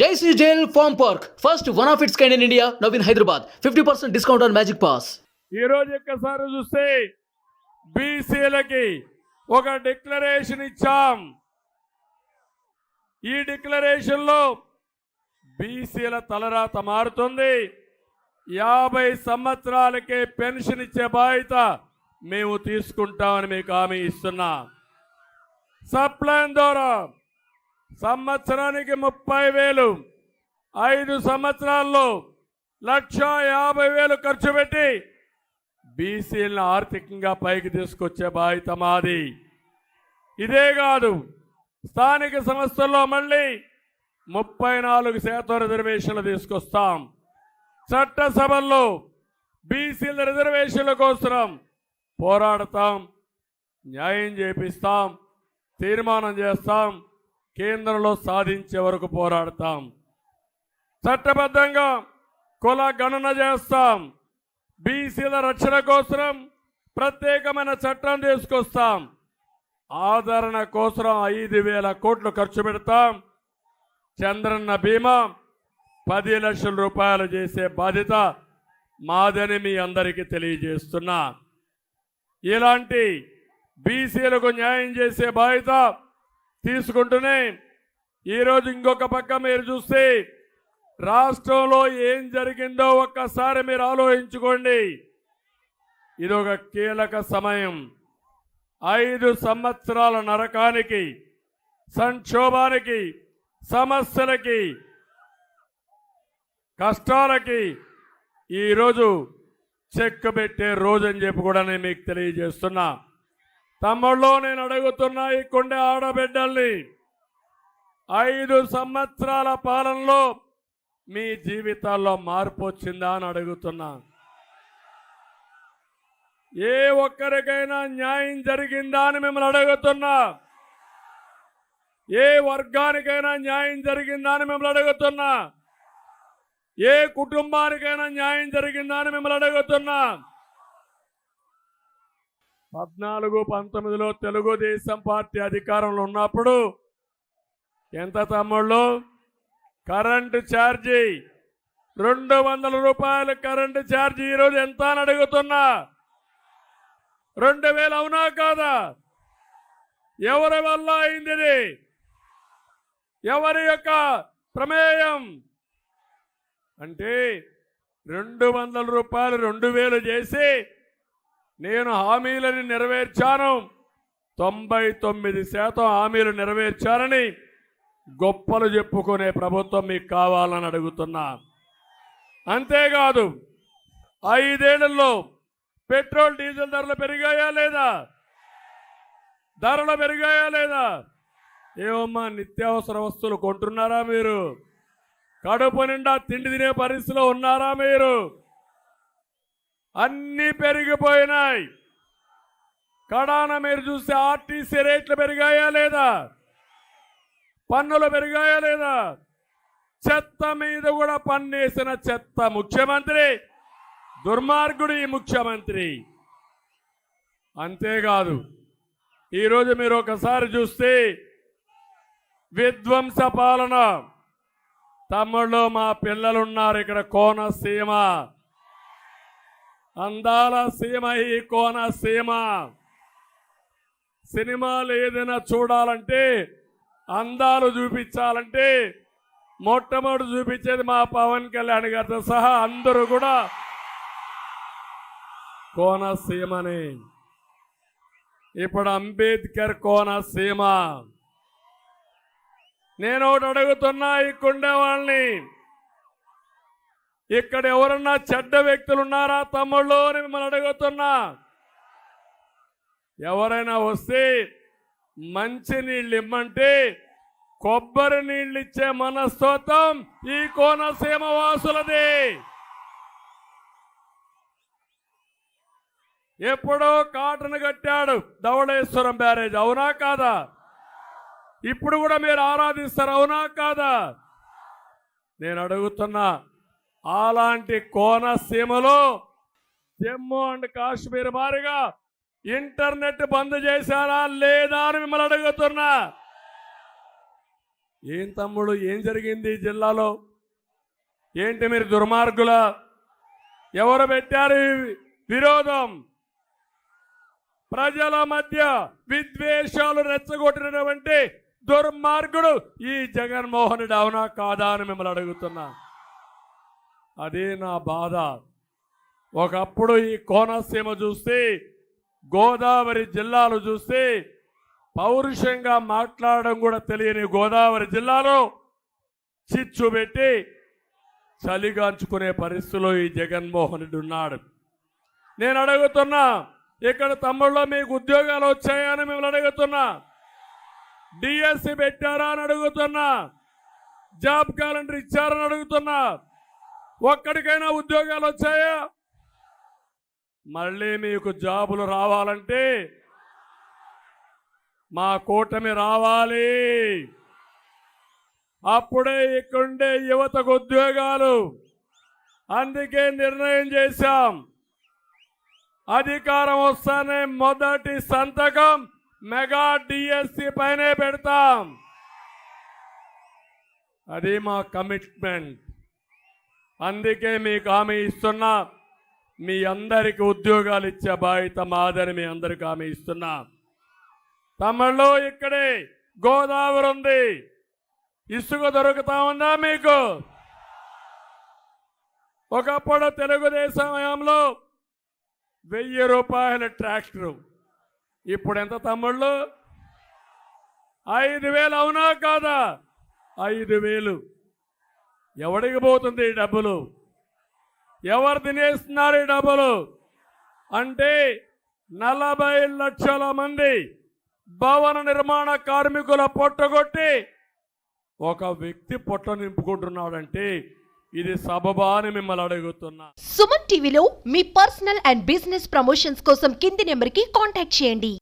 జైసీ జైల్ Farm park first one of its kind in India now in Hyderabad. 50% discount on Magic pass ఈ రోజు ఒక్కసారి చూస్తే బీసీలకి ఒక డిక్లరేషన్ ఇచ్చాం. ఈ డిక్లరేషన్లో బీసీల తలరాత మారుతుంది. యాభై సంవత్సరాలకే పెన్షన్ ఇచ్చే బాధ్యత మేము తీసుకుంటామని మీకు హామీ ఇస్తున్నా. సప్లైన్ ద్వారా సంవత్సరానికి ముప్పై వేలు. ఐదు సంవత్సరాల్లో లక్ష యాభై వేలు ఖర్చు పెట్టి బీసీలను ఆర్థికంగా పైకి తీసుకొచ్చే బాధ్యత మాది. ఇదే కాదు స్థానిక సంస్థల్లో మళ్ళీ ముప్పై నాలుగు శాతం రిజర్వేషన్లు తీసుకొస్తాం. చట్టసభల్లో బీసీల రిజర్వేషన్ల కోసం పోరాడతాం న్యాయం చేపిస్తాం తీర్మానం చేస్తాం కేంద్రంలో సాధించే వరకు పోరాడతాం. చట్టబద్ధంగా కుల గణన చేస్తాం. బీసీల రక్షణ కోసం ప్రత్యేకమైన చట్టం తీసుకొస్తాం. ఆదరణ కోసం ఐదు వేల కోట్లు ఖర్చు పెడతాం. చంద్రన్న బీమా పది లక్షల రూపాయలు చేసే బాధ్యత మాదని మీ అందరికీ తెలియజేస్తున్నా. ఇలాంటి బీసీలకు న్యాయం చేసే బాధ్యత తీసుకుంటూనే ఈరోజు ఇంకొక పక్క మీరు చూస్తే రాష్ట్రంలో ఏం జరిగిందో ఒక్కసారి మీరు ఆలోచించుకోండి. ఇది ఒక కీలక సమయం. ఐదు సంవత్సరాల నరకానికి సంక్షోభానికి సమస్యలకి కష్టాలకి ఈరోజు చెక్ పెట్టే రోజు అని చెప్పి కూడా నేను మీకు తెలియజేస్తున్నా. తమ్ముళ్ళు నేను అడుగుతున్నా ఈ కొండే ఆడబిడ్డల్ని ఐదు సంవత్సరాల పాలనలో మీ జీవితాల్లో మార్పు వచ్చిందా అని అడుగుతున్నా. ఏ ఒక్కరికైనా న్యాయం జరిగిందా అని మిమ్మల్ని అడుగుతున్నా. ఏ వర్గానికైనా న్యాయం జరిగిందా అని మిమ్మల్ని అడుగుతున్నా. ఏ కుటుంబానికైనా న్యాయం జరిగిందా అని మిమ్మల్ని అడుగుతున్నా. పద్నాలుగు పంతొమ్మిదిలో తెలుగుదేశం పార్టీ అధికారంలో ఉన్నప్పుడు ఎంత తమ్ముళ్ళు? Current charge. రెండు వందల రూపాయలు కరెంటు ఛార్జీ ఈరోజు ఎంత అని అడుగుతున్నా? రెండు వేలు అవునా కాదా? ఎవరి వల్ల అయింది ఎవరి యొక్క ప్రమేయం? అంటే రెండు వందల రూపాయలు రెండు వేలు చేసి నేను హామీలను నెరవేర్చాను. తొంభై తొమ్మిది శాతం హామీలు నెరవేర్చారని గొప్పలు చెప్పుకునే ప్రభుత్వం మీకు కావాలని అడుగుతున్నా. అంతేకాదు ఐదేళ్ళలో పెట్రోల్ డీజిల్ ధరలు పెరిగాయా లేదా? ధరలు పెరిగాయా లేదా? ఏమమ్మా నిత్యావసర వస్తువులు కొంటున్నారా మీరు? కడుపు నిండా తిండి తినే పరిస్థితిలో ఉన్నారా మీరు? అన్నీ పెరిగిపోయినాయి. కడాన మీరు చూస్తే ఆర్టీసీ రేట్లు పెరిగాయా లేదా? పన్నులు పెరిగాయా లేదా? చెత్త మీద కూడా పన్నేసిన చెత్త ముఖ్యమంత్రి దుర్మార్గుడు ఈ ముఖ్యమంత్రి. అంతేకాదు ఈరోజు మీరు ఒకసారి చూస్తే విధ్వంస పాలన. తమ్ముళ్ళు మా పిల్లలున్నారు ఇక్కడ కోనసీమ. అందాల సీమ ఈ కోనసీమ సినిమాలు ఏదైనా చూడాలంటే అందాలు చూపించాలంటే మొట్టమొదటి చూపించేది మా పవన్ కళ్యాణ్ గారితో సహా అందరూ కూడా కోనసీమని ఇప్పుడు అంబేద్కర్ కోనసీమ నేను ఒకటి అడుగుతున్నా ఇక్కడే వాళ్ళని ఇక్కడ ఎవరన్నా చెడ్డ వ్యక్తులు ఉన్నారా తమ్ముళ్ళు అని మిమ్మల్ని అడుగుతున్నా. ఎవరైనా వస్తే మంచి నీళ్ళు ఇమ్మంటే కొబ్బరి నీళ్ళు ఇచ్చే మనస్తోత్వం ఈ కోనసీమ వాసులది. ఎప్పుడో కాటను కట్టాడు ధవళేశ్వరం బ్యారేజ్ అవునా కాదా? ఇప్పుడు కూడా మీరు ఆరాధిస్తారు అవునా కాదా? నేను అడుగుతున్నా అలాంటి కోనసీమలో జమ్మూ అండ్ కాశ్మీర్ మారిగా ఇంటర్నెట్ బంద్ చేశారా లేదా అని మిమ్మల్ని అడుగుతున్నా. ఏం తమ్ముడు ఏం జరిగింది జిల్లాలో? ఏంటి మీరు దుర్మార్గుల? ఎవరు పెట్టారు విరోధం? ప్రజల మధ్య విద్వేషాలు రెచ్చగొట్టినటువంటి దుర్మార్గుడు ఈ జగన్మోహన్ రెడ్డి అవునా కాదా అని మిమ్మల్ని అడుగుతున్నా. అదే నా బాధ. ఒకప్పుడు ఈ కోనసీమ చూస్తే గోదావరి జిల్లాలు చూస్తే పౌరుషంగా మాట్లాడడం కూడా తెలియని గోదావరి జిల్లాలో చిచ్చు పెట్టి చలిగాంచుకునే పరిస్థితిలో ఈ జగన్మోహన్ రెడ్డి ఉన్నాడు. నేను అడుగుతున్నా ఇక్కడ తమ్ముళ్ళ మీకు ఉద్యోగాలు వచ్చాయని మిమ్మల్ని అడుగుతున్నా. డిఎస్సి పెట్టారా అని అడుగుతున్నా. జాబ్ క్యాలెండర్ ఇచ్చారని అడుగుతున్నా. ఒక్కడికైనా ఉద్యోగాలు వచ్చాయా? మళ్ళీ మీకు జాబులు రావాలంటే మా కూటమి రావాలి. అప్పుడే ఇక్కడుండే యువతకు ఉద్యోగాలు. అందుకే నిర్ణయం చేశాం. అధికారం వస్తానే మొదటి సంతకం మెగా డిఎస్సి పైనే పెడతాం. అది మా కమిట్మెంట్. అందుకే మీకు హామీ ఇస్తున్నా. మీ అందరికీ ఉద్యోగాలు ఇచ్చే బాధ్యత మాదని మీ అందరికి హామీ ఇస్తున్నా. తమిళలో ఇక్కడే గోదావరి ఉంది. ఇసుక దొరుకుతా ఉందా మీకు? ఒకప్పుడు తెలుగుదేశం హయాంలో వెయ్యి రూపాయల ట్రాక్టరు. ఇప్పుడు ఎంత తమ్ముళ్ళు ఐదు వేలు అవునా కాదా? ఐదు వేలు. ఎవడికి పోతుంది ఈ డబ్బులు? ఎవరు తినేస్తున్నారు ఈ డబ్బులు? అంటే నలభై లక్షల మంది భవన నిర్మాణ కార్మికుల పొట్టగొట్టి ఒక వ్యక్తి పొట్ట నింపుకుంటున్నాడంటే ఇది సబబా అని మిమ్మల్ని అడుగుతున్నా. సుమన్ టీవీలో మీ పర్సనల్ అండ్ బిజినెస్ ప్రమోషన్స్ కోసం కింది నెంబర్కి కాంటాక్ట్ చేయండి.